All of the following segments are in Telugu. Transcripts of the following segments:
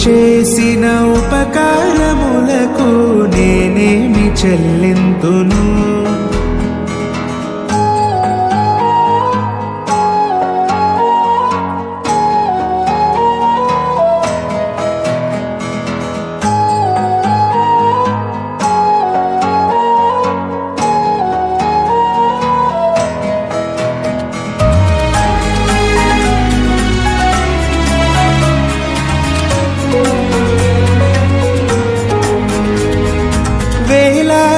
చేసిన ఉపకారములకు నేనేమి చెల్లింతును?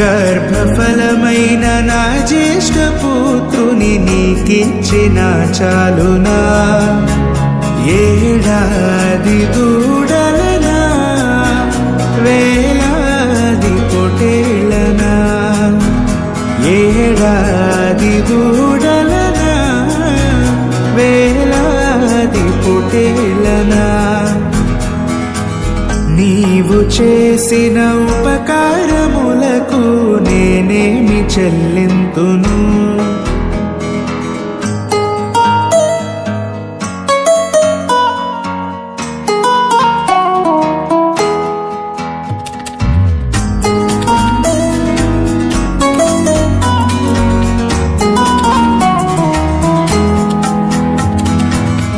గర్భఫలమైన నా జ్యేష్ఠ పుత్రుని నీకిచ్చిన చాలునా. ఏడాది దూడలనా వేలాది పొటేళ్ళనా ఏడాది దూడలనా వేలాది పొటేళ్ళనా నీవు చేసిన ఉపకారం చెల్లింతును.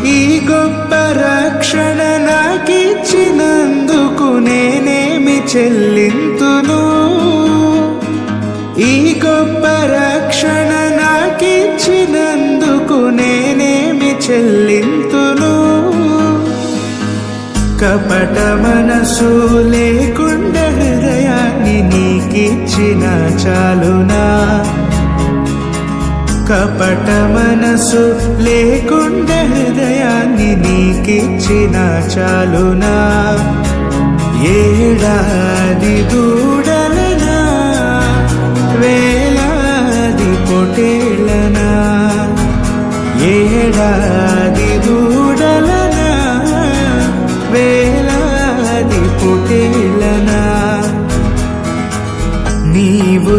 ఈ గొప్ప రక్షణ నాకిచ్చినందుకు నేనేమి చెల్లింతును? నాకిచ్చినందుకు నేనేమి చెల్లింతును? కపట మనసు లేకుండా హృదయాన్ని నీకిచ్చిన చాలునా? కపట మనసు లేకుండా హృదయాన్ని నీకిచ్చిన చాలునా? ఏడాది దూ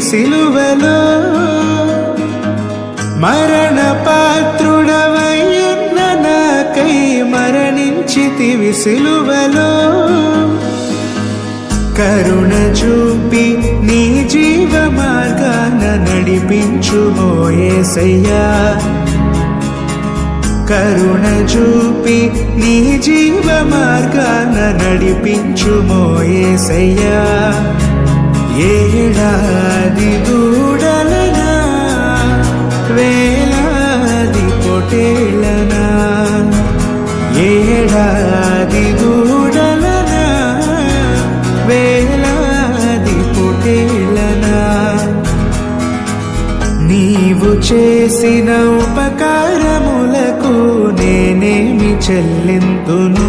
సిలువలో మరణ పాత్రుడవయ్యున్న నాకై మరణించితివి సిలువలో. కరుణ చూపి నీ జీవ మార్గాన నడిపించు మోయేసయ్యా కరుణ చూపి నీ జీవ మార్గాన నడిపించు ఏడా వేలాది దూడలనా వేలాది పుటేలన. నీవు చేసిన ఉపకారములకు నేనేమి చెల్లింతును?